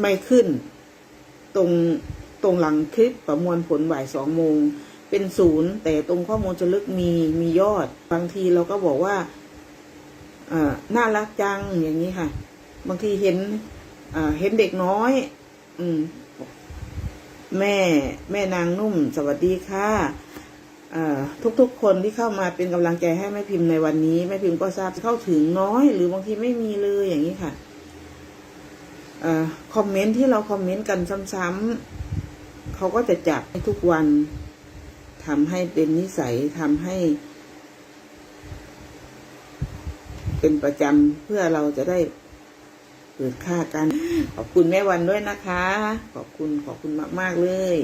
ไม่ขึ้น ตรงตรงหลังคลิปประมวลผลบ่ายสองโมง เป็นศูนย์แต่ตรงข้อมูลจะลึกมีมียอด บางทีเราก็บอกว่าอน่ารักจังอย่างนี้ค่ะ บางทีเห็นเห็นเด็กน้อย อืม แม่แม่นางนุ่ม สวัสดีค่ะเอ่อทุกๆ คนที่เข้ามาเป็นกำลังใจให้แม่พิมพ์ในวันนี้แม่พิมพ์ก็ทราบเข้าถึงน้อย หรือบางทีไม่มีเลยอย่างนี้ค่ะ อคอมเมนต์ที่เราคอมเมนต์กันซ้ำๆเขาก็จะจับให้ทุกวันทำให้เป็นนิสัยทำให้ เป็นประจำเพื่อเราจะได้เปิดค่ากัน ขอบคุณแม่วันด้วยนะคะ ขอบคุณขอบคุณมาก ๆ เลย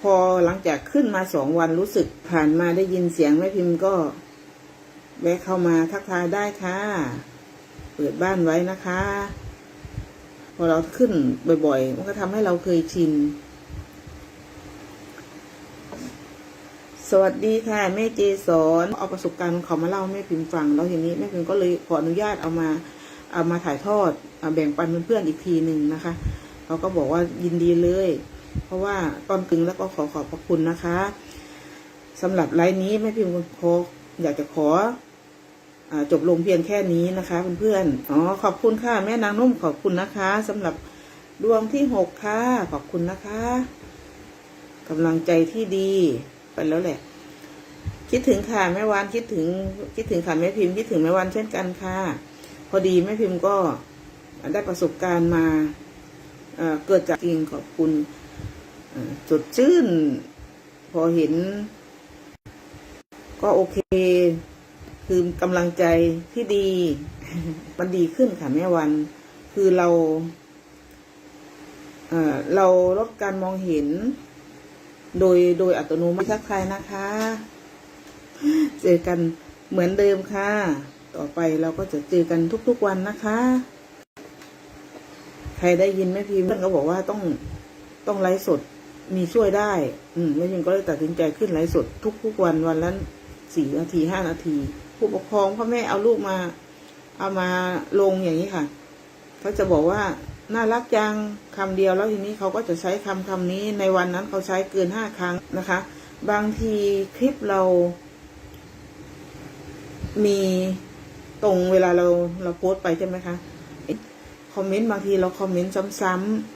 พอหลังจากขึ้นมาสองวันรู้สึกผ่านมาได้ยินเสียงแม่พิมพ์ก็แวะเข้ามาทักทายได้ค่ะ เปิดบ้านไว้นะคะพอเราขึ้นบ่อยๆ มันก็ทำให้เราเคยชิน สวัสดีค่ะแม่เจสอนเอาประสบการณ์ของเขามาเล่าแม่พิมพ์ฟัง แล้วทีนี้แม่พิมพ์ก็เลยขออนุญาตเอามาเอามาถ่ายทอดอแบ่งปันเพื่อนๆอีกทีหนึ่งนะคะเขาก็บอกว่ายินดีเลย เพราะว่าตอนกึงแล้วก็ขอขอบพระคุณนะคะสำหรับไลน์นี้แม่พิมพ์ขออยากจะขอ จบลงเพียงแค่นี้นะคะเพื่อนๆ อ๋อขอบคุณค่ะแม่นางนุ่มขอบคุณนะคะสำหรับดวงที่หกค่ะ ขอบคุณนะคะกำลังใจที่ดีไปแล้วแหละ คิดถึงค่ะแม่วานคิดถึง คิดถึงค่ะแม่พิมพ์คิดถึงแม่วานเช่นกันค่ะ พอดีแม่พิมพ์ก็ได้ประสบการณ์มาเอเกิดจากจริงขอบคุณอสดชื่น พอเห็น ก็โอเค คือกำลังใจที่ดี มันดีขึ้นค่ะแม่วัน คือเราเอ่อเราลดการมองเห็น โดยโดยอัตโนมัติทักทายนะคะ เจอกันเหมือนเดิมค่ะ ต่อไปเราก็จะเจอกันทุกๆวันนะคะ ใครได้ยินแม่พิมพ์เพื่อนก็บอกว่าต้องต้องไลฟ์สดมีช่วยได้ อืมแม่พิมก็เลยตัดสินใจขึ้นไลฟ์สดทุกๆวันวันละสี่นาทีห้านาที ผู้ปกครองพ่อแม่เอาลูกมา เอามาลงอย่างนี้ค่ะเขาจะบอกว่าน่ารักจังคำเดียวแล้วทีนี้เขาก็จะใช้คำคำนี้ในวันนั้นเขาใช้เกินห้าครั้งนะคะ บางทีคลิปเรา มีตรงเวลาเราเราโพสต์ไปใช่ไหมคะคอมเมนต์บางทีเราคอมเมนต์ซ้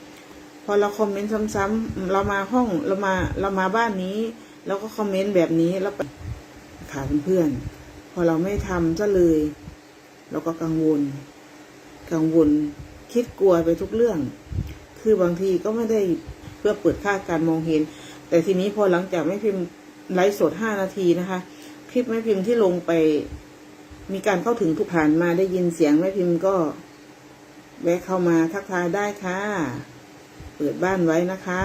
ำๆพอเราคอมเมนต์ซ้ำๆเรามาห้องเรามาเรามาบ้านนี้ แล้วก็คอมเมนต์แบบนี้แล้วค่ะเพื่อนๆ พอเราไม่ทำซะเลย เราก็กังวล กังวลคิดกลัวไปทุกเรื่อง คือบางทีก็ไม่ได้เพื่อเปิดค่าการมองเห็น แต่ทีนี้พอหลังจากไม่พิมพ์ไลฟ์สดห้านาทีนะคะ คลิปแม่พิมพ์ที่ลงไป มีการเข้าถึงทุกผ่านมาได้ยินเสียงแม่พิมพ์ก็แวะเข้ามาทักทายได้ค่ะ เปิดบ้านไว้นะคะ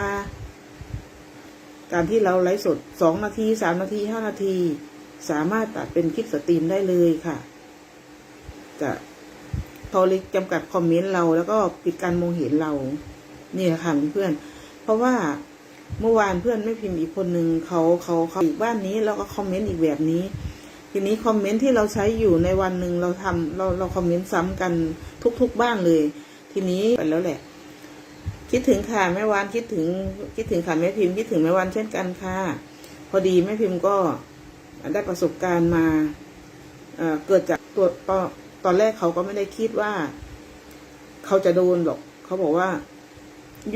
การที่เราไลฟ์สดสองนาทีสามนาทีห้านาที สามารถตัดเป็นคลิปสตรีมได้เลยค่ะ จะโทรลิจำกัดคอมเมนต์เราแล้วก็ปิดการมองเห็นเรา นี่แหละค่ะเพื่อน เพราะว่าเมื่อวานเพื่อนไม่พิมพ์อีกคนหนึ่งเขาเขาเขาอีกบ้านนี้แล้วก็คอมเมนต์อีกแบบนี้ ทีนี้คอมเมนต์ที่เราใช้อยู่ในวันหนึ่งเราทำเราเราคอมเมนต์ซ้ำกันทุก ๆบ้านเลย ทีนี้ไปแล้วแหละ คิดถึงค่ะแม่วานคิดถึงคิดถึงค่ะแม่พิมพ์คิดถึงแม่วานเช่นกันค่ะ พอดีแม่พิมพ์ก็ ได้ประสบการณ์มาเเกิดจากตัวตอนแรกเขาก็ไม่ได้คิดว่า เขาจะโดนหรอก เขาบอกว่า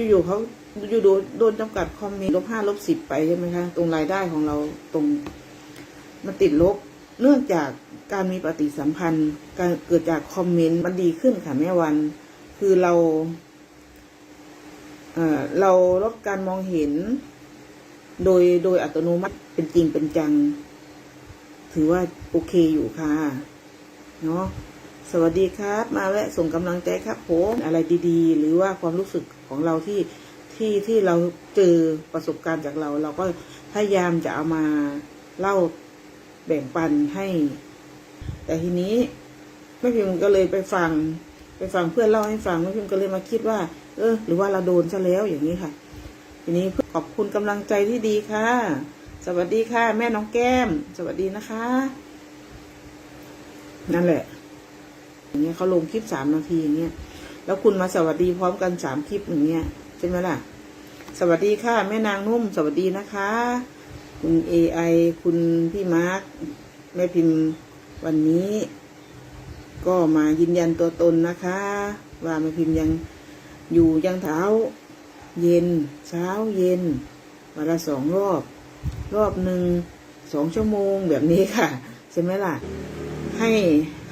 อยู่ๆเขาอยู่ๆโดนโดนจำกัดคอมเมนต์ลบห้าลบสิบไปใช่ไหมคะตรงรายได้ของเราตรงมันติดลบเนื่องจากการมีปฏิสัมพันธ์ การเกิดจากคอมเมนต์มันดีขึ้นค่ะแม่วัน คือเราเเราลดการมองเห็น โดยโดยอัตโนมัติเป็นจริงเป็นจัง ถือว่าโอเคอยู่ค่ะ เนาะสวัสดีครับ มาแวะส่งกำลังใจครับผมอะไรดีๆ หรือว่าความรู้สึกของเราที่ที่ที่เราเจอประสบการณ์จากเรา เราก็พยายามจะเอามาเล่าแบ่งปันให้ แต่ทีนี้แม่พิมก็เลยไปฟัง ไปฟังเพื่อนเล่าให้ฟังแม่พิมก็เลยมาคิดว่า เออ หรือว่าเราโดนซะแล้วอย่างนี้ค่ะ ทีนี้ขอบคุณกำลังใจที่ดีค่ะ สวัสดีค่ะ แม่น้องแก้ม สวัสดีนะคะ นั่นแหละอย่างเงี้ยเขาลงคลิปสามนาทีอย่างเงี้ยแล้วคุณมาสวัสดีพร้อมกันสามคลิปอย่างเงี้ยใช่ไหมล่ะ สวัสดีค่ะ แม่นางนุ่ม สวัสดีนะคะ คุณเอไอคุณพี่มาร์คแม่พิมพ์วันนี้ ก็มายืนยันตัวตนนะคะ ว่าแม่พิมพ์ยังอยู่ยังเท้า เย็น เช้าเย็นวันละสองรอบ รอบหนึ่งสองชั่วโมงแบบนี้ค่ะ ใช่ไหมล่ะ ให้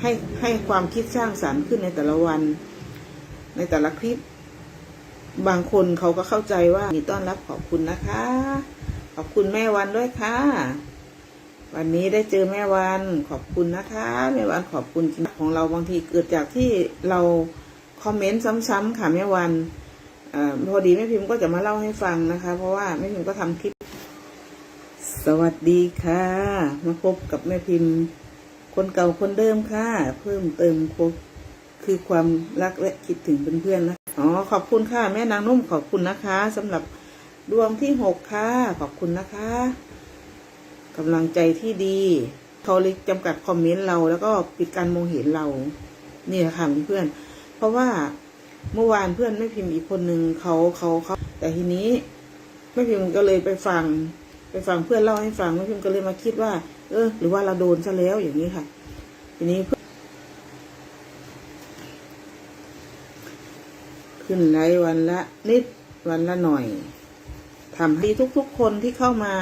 ให้ให้ความคิดสร้างสรรค์ขึ้นในแต่ละวัน ในแต่ละคลิป บางคนเขาก็เข้าใจว่ามีต้อนรับขอบคุณนะคะ ขอบคุณแม่วันด้วยค่ะ วันนี้ได้เจอแม่วันขอบคุณนะคะ แม่วันขอบคุณของเราบางทีเกิดจากที่เราคอมเมนต์ซ้ำๆค่ะแม่วันอพอดีแม่พิมพ์ก็จะมาเล่าให้ฟังนะคะ เพราะว่าแม่พิมพ์ก็ทำคลิป สวัสดีค่ะ มาพบกับแม่พิมพ์ คนเก่าคนเดิมค่ะ เพิ่มเติมคบคือความรักและคิดถึงเพื่อนๆนะอ๋อขอบคุณค่ะ แม่นางนุ่มขอบคุณนะคะสำหรับดวงที่หกค่ะ ขอบคุณนะคะกำลังใจที่ดีเขาเลยจำกัดคอมเมนต์เราแล้วก็ปิดการมองเห็นเรานี่แหละค่ะเพื่อนๆเพราะว่าเมื่อวานเพื่อนไม่พิมพ์อีกคนหนึ่งเขาเขาเขาแต่ทีนี้ไม่พิมพ์ก็เลยไปฟัง ไปฟังเพื่อนเล่าให้ฟังแม่พิมก็เลยมาคิดว่า เออ หรือว่าเราโดนซะแล้วอย่างนี้ค่ะ ทีนี้เพื่อนขึ้นไลฟ์วันละนิดวันละหน่อยทำให้ทุกๆคนที่เข้ามา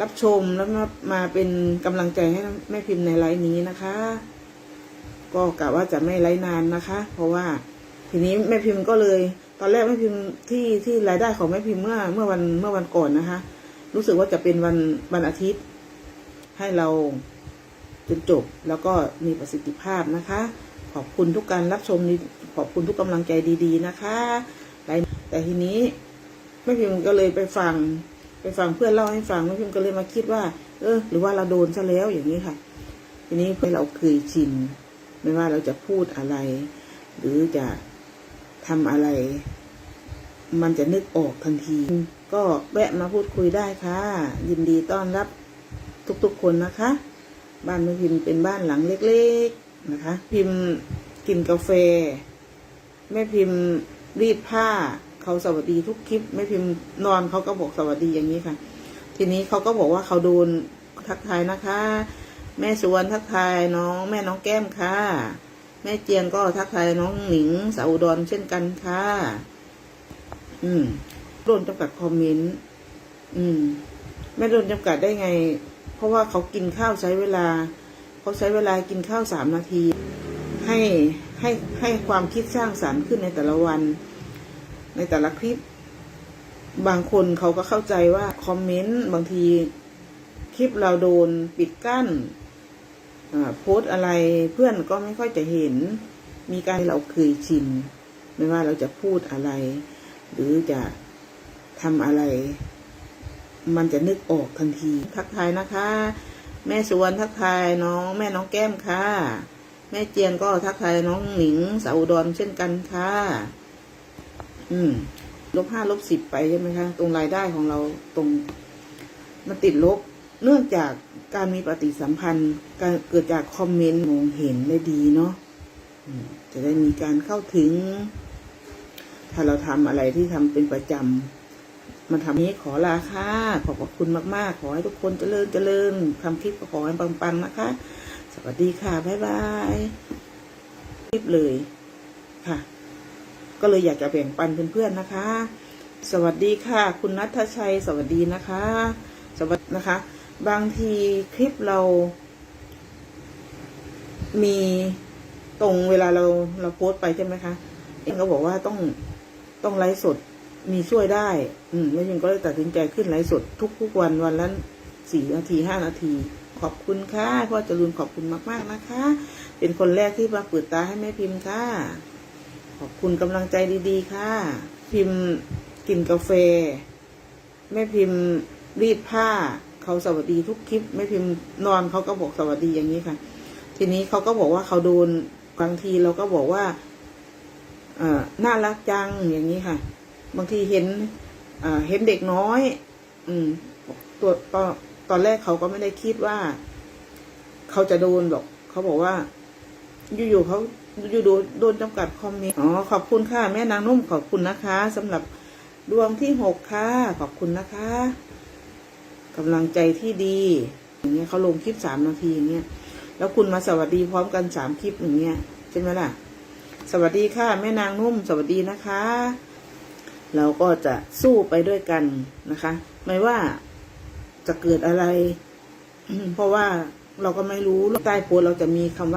รับชมแล้วมามาเป็นกำลังใจให้แม่พิมพ์ในไลฟ์นี้นะคะ ก็กะว่าจะไม่ไลฟ์นานนะคะ เพราะว่าทีนี้แม่พิมพ์ก็เลย ตอนแรกแม่พิมพ์ที่ที่รายได้ของแม่พิมพ์เมื่อเมื่อวันเมื่อวันก่อนนะคะ รู้สึกว่าจะเป็นวันวันอาทิตย์ ให้เราจนจบ แล้วก็มีประสิทธิภาพนะคะ ขอบคุณทุกการรับชมนี้ขอบคุณทุกกำลังใจดีๆนะคะแต่ทีนี้แม่พิมพ์ก็เลยไปฟัง ไปฟังเพื่อนเล่าให้ฟังแม่พิมพ์ก็เลยมาคิดว่า เออ หรือว่าเราโดนซะแล้วอย่างนี้ค่ะ ทีนี้เพื่อเราเคยชินไม่ว่าเราจะพูดอะไร หรือจะทำอะไร มันจะนึกออกทันที ก็แวะมาพูดคุยได้ค่ะ ยินดีต้อนรับทุกๆคนนะคะ บ้านแม่พิมพ์เป็นบ้านหลังเล็กๆนะคะ พิมพ์กินกาแฟ แม่พิมพ์รีดผ้าเขาสวัสดีทุกคลิป แม่พิมพ์นอนเขาก็บอกสวัสดีอย่างนี้ค่ะ ทีนี้เขาก็บอกว่าเขาโดนทักทายนะคะ แม่สวนทักทายน้อง แม่น้องแก้มค่ะ แม่เจียนก็ทักทายน้องหนิงสาวอุดรเช่นกันค่ะ อืม โดนจำกัดคอมเมนต์อืม ไม่โดนจำกัดได้ไง เพราะว่าเขากินข้าวใช้เวลา เขาใช้เวลากินข้าวสามนาที ให้ให้ให้ความคิดสร้างสรรค์ขึ้นในแต่ละวัน ในแต่ละคลิป บางคนเขาก็เข้าใจว่าคอมเมนต์บางที คลิปเราโดนปิดกั้นอ่าโพสอะไรเพื่อนก็ไม่ค่อยจะเห็น มีการเราเคยชิน ไม่ว่าเราจะพูดอะไร หรือจะ ทำอะไร มันจะนึกออกทันที ทักทายนะคะ แม่สวนทักทายน้องแม่น้องแก้มค่ะ แม่เจียนก็ทักทายน้องหนิงสาวอุดรเช่นกันค่ะ อืมลบห้าลบสิบไปใช่ไหมคะ ตรงรายได้ของเราตรงมันติดลบ เนื่องจากการมีปฏิสัมพันธ์ การเกิดจากคอมเมนต์มองเห็นได้ดีเนาะจะได้มีการเข้าถึง ถ้าเราทำอะไรที่ทำเป็นประจำ มันทำนี้ขอลาค่ะ ขอบคุณมาก ๆ ขอให้ทุกคนเจริญเจริญทำคลิปก็ขอให้ปังๆนะคะ สวัสดีค่ะ บ๊ายบาย คลิปเลยค่ะ ก็เลยอยากจะแบ่งปันเพื่อนๆนะคะ สวัสดีค่ะ คุณนัทชัย สวัสดีนะคะ สวัสดีนะคะ บางทีคลิปเรา มีตรงเวลาเราเราโพสต์ไปใช่ไหมคะเองก็บอกว่าต้องต้องไลฟ์สด มีช่วยได้ อืมแล้วยังก็เลยตัดสินใจขึ้นไลฟ์สดทุกๆวันวันละสี่นาทีห้านาที ขอบคุณค่ะพ่อจรุนขอบคุณมาก ๆนะคะ เป็นคนแรกที่มาเปิดตาให้แม่พิมพ์ค่ะ ขอบคุณกำลังใจดีๆ ค่ะ พิมพ์กินกาแฟ แม่พิมพ์รีดผ้า เขาสวัสดีทุกคลิป แม่พิมพ์นอนเขาก็บอกสวัสดีอย่างนี้ค่ะ ทีนี้เขาก็บอกว่าเขาโดนบางทีเราก็บอกว่า เอ่อน่ารักจังอย่างนี้ค่ะ บางทีเห็นเห็นเด็กน้อย อืมตัวตอนตอนแรกเขาก็ไม่ได้คิดว่า เขาจะโดนหรอก เขาบอกว่า อยู่ๆเขาอยู่โดนโดนจำกัดคอมเมนต์อ๋อขอบคุณค่ะ แม่นางนุ่มขอบคุณนะคะสำหรับดวงที่หกค่ะ ขอบคุณนะคะกำลังใจที่ดี อย่างเงี้ยเขาลงคลิปสามนาทีอย่างเงี้ยแล้วคุณมาสวัสดีพร้อมกันสามคลิปอย่างเงี้ยใช่ไหมล่ะ สวัสดีค่ะ แม่นางนุ่ม สวัสดีนะคะ เราก็จะสู้ไปด้วยกันนะคะ ไม่ว่าจะเกิดอะไร เพราะว่าเราก็ไม่รู้ใต้โพสเราจะมีคำว่า